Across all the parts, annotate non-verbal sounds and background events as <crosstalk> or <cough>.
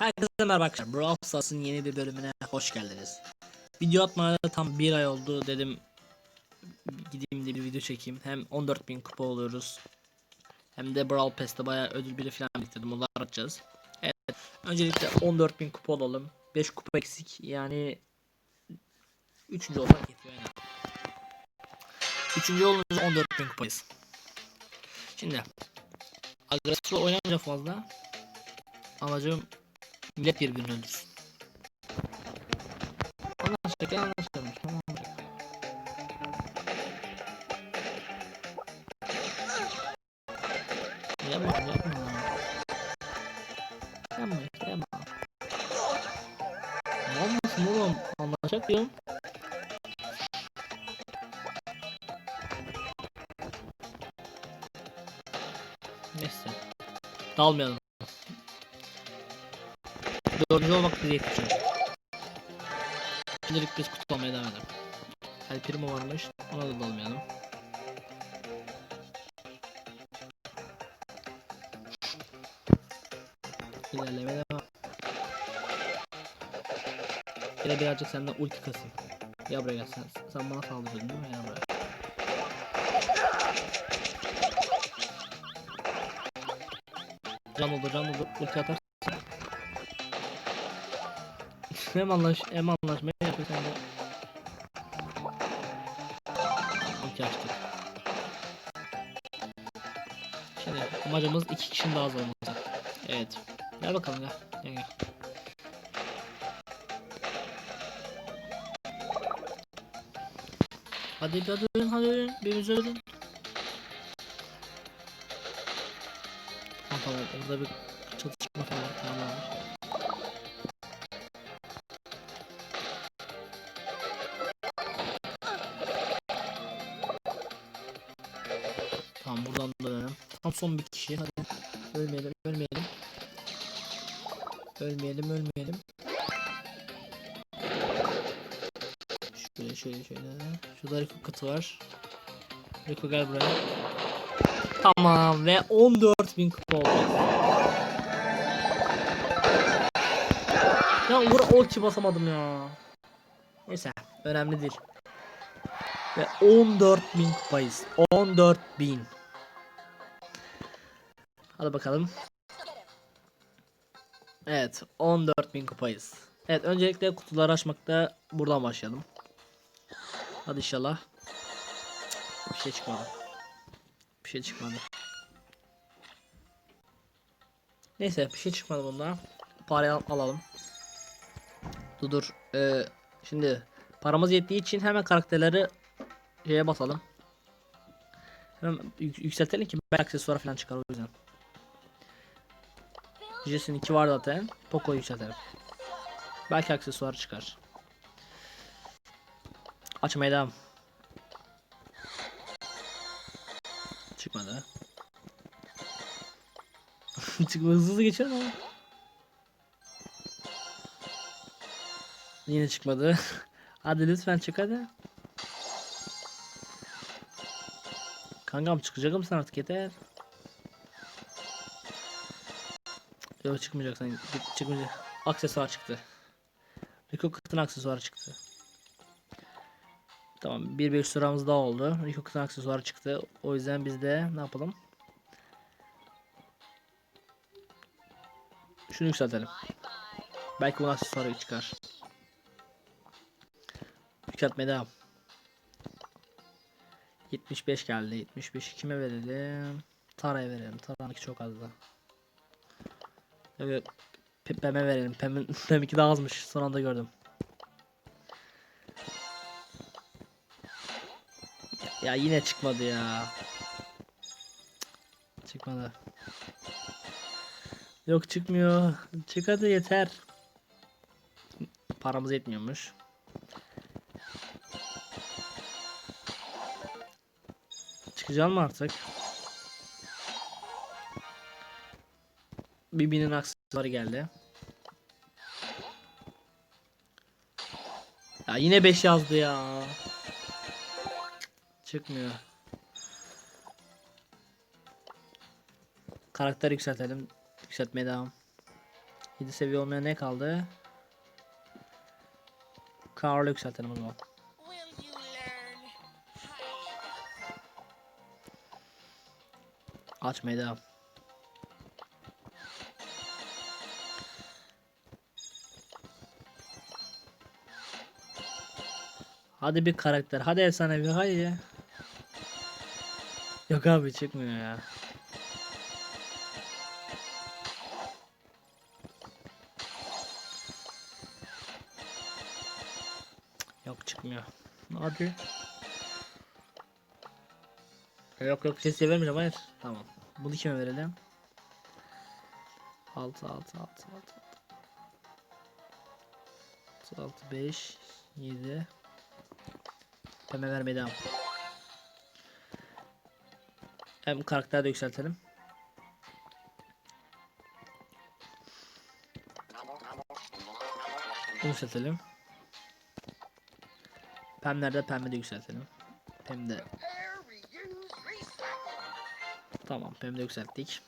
Herkese merhaba arkadaşlar. Brawl Stars'ın yeni bir bölümüne hoş geldiniz. Video atmaya tam bir ay oldu dedim. Gideyim de bir video çekeyim. Hem 14.000 kupa oluyoruz. Hem de Brawl Pass'te bayağı ödül biri falan bitirdim. Onları atacağız. Evet. Öncelikle 14.000 kupa olalım. 5 kupa eksik. Yani 3. olmak yetiyor yani. 3. olunca 14.000 kupayız. Şimdi agresif oynayınca fazla amacım millet birbirini öldürsün. Anlaştık ya anlaştık. Tamam. Yapma yapma. Yapma işte yapma. Ne olmasın oğlum? Anlaşacak diyorum. Neyse. Dalmayalım. Dördüncü olmak bize yetecek. Şimdilik biz kutlamaya devam edelim. El Primo varmış. Ona da dalmayalım. İlerleme devam. De birazcık senden ulti kasayım. Ya buraya gel sen. Sen bana saldırıyorsun değil mi? Ya buraya. Can olur can olur. Ulti atar. Hem anlaş hem anlaşmaya yapıyor sen de. Ulti açtık. Şimdi amacımız iki kişinin daha az olması. Evet. Gel bakalım gel. Gel gel. Hadi hadi ölün hadi ölün. Biriniz ölün. Ha, tamam orada bir çatışma falan tamam. Buradan da dönelim. Tam son bir kişi. Hadi. Ölmeyelim, ölmeyelim. Ölmeyelim, ölmeyelim. Şöyle şöyle şöyle. Şurada Rico kutu var. Rico gel buraya. Tamam ve 14.000 kupa oldu. Ya vur ulti basamadım ya. Neyse önemli değil. Ve 14.000 kupayız. 14.000. Hadi bakalım. Evet 14.000 kupayız. Evet öncelikle kutuları açmakta buradan başlayalım. Hadi inşallah. Bir şey çıkmadı. Bir şey çıkmadı. Neyse bir şey çıkmadı bundan. Parayı al- alalım. Dur dur. Ee, şimdi paramız yettiği için hemen karakterleri şeye basalım. Hemen yük- yükseltelim ki belki aksesuar falan çıkar o yüzden. Jesse'nin 2 var zaten. Poco'yu yükseltelim. Belki aksesuar çıkar. Açmaya devam. Çıkmadı. <laughs> Çıkma hızlı hızlı geçiyorum ama. Yine çıkmadı. <laughs> hadi lütfen çık hadi. Kankam çıkacak mısın artık yeter. Yok çıkmayacak sen. Çıkmayacak. Aksesuar çıktı. Rico Kıt'ın aksesuarı çıktı. Tamam bir 5 sıramız daha oldu. Rico Kıt'ın aksesuarı çıktı. O yüzden biz de ne yapalım? Şunu yükseltelim. Belki bunun aksesuarı çıkar. Yükseltmeye devam. 75 geldi. 75 kime verelim? Tara'ya verelim. Tara'nınki çok azdı. Evet. Pe- Pem'e verelim. Pem'in <laughs> Pem'inki daha azmış. Son anda gördüm. Ya yine çıkmadı ya. Çıkmadı. Yok çıkmıyor. Çık yeter. Paramız yetmiyormuş. Çıkacağım mı artık? Bibi'nin aksesuarı geldi. Ya yine 5 yazdı ya. Çıkmıyor. Karakter yükseltelim. Yükseltmeye devam. 7 seviye olmaya ne kaldı? Karlı yükseltelim o zaman. Açmaya devam. Hadi bir karakter. Hadi efsane bir hadi ya. Yok abi çıkmıyor ya. Yok çıkmıyor. Hadi. Yok yok sesiye vermeyeceğim hayır. Tamam. Bunu kime verelim? 6 6 6 6 6 6 5 7 Pembe vermeye devam. Hem karakter de yükseltelim. Yükseltelim. Pemlerde pembe de yükseltelim. Pembe de Repair, reuse, recycle. Tamam hem de yükselttik.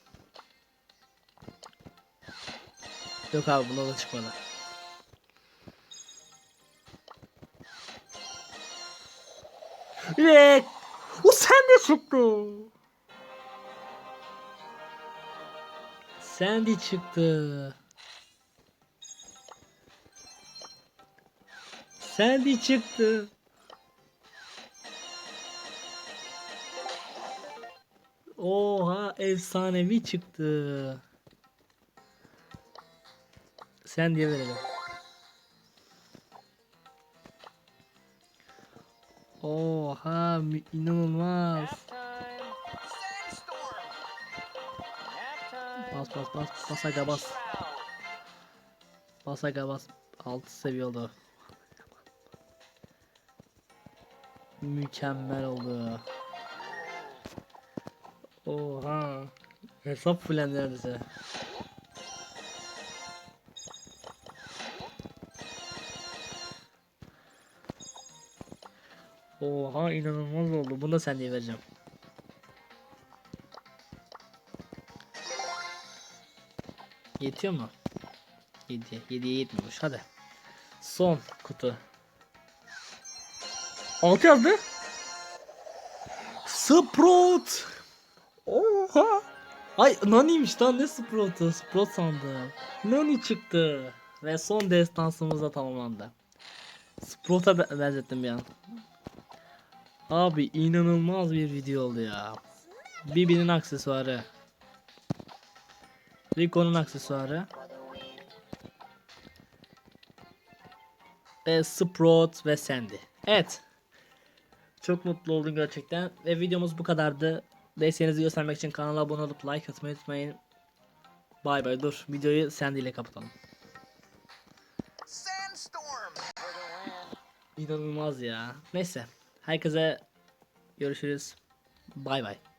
Yok abi bunda da çıkmadı. Evet. O sen de çıktı. Sandy çıktı. Sandy çıktı. Oha efsanevi çıktı. Sen diye verelim. Oha inanılmaz. Bas bas bas bas aga bas. Bas aga bas. 6 seviye oldu. Mükemmel oldu. Oha. Hesap filan neredeyse. Oha inanılmaz oldu. Bunu da sen diye vereceğim. Yetiyor mu? 7. 7'ye yetmiyormuş. Hadi. Son kutu. 6 yazdı. Sprout. Oha. Ay Nani'ymiş lan ne Sprout'u? Sprout sandım. Nani çıktı. Ve son destansımız da tamamlandı. Sprout'a be- benzettim bir an. Abi inanılmaz bir video oldu ya. Bibi'nin aksesuarı. Rico'nun aksesuarı. Ve Sprout ve Sandy. Evet. Çok mutlu oldum gerçekten. Ve videomuz bu kadardı. Desteğinizi göstermek için kanala abone olup like atmayı unutmayın. Bay bay dur. Videoyu Sandy ile kapatalım. İnanılmaz ya. Neyse. Herkese görüşürüz. Bay bay.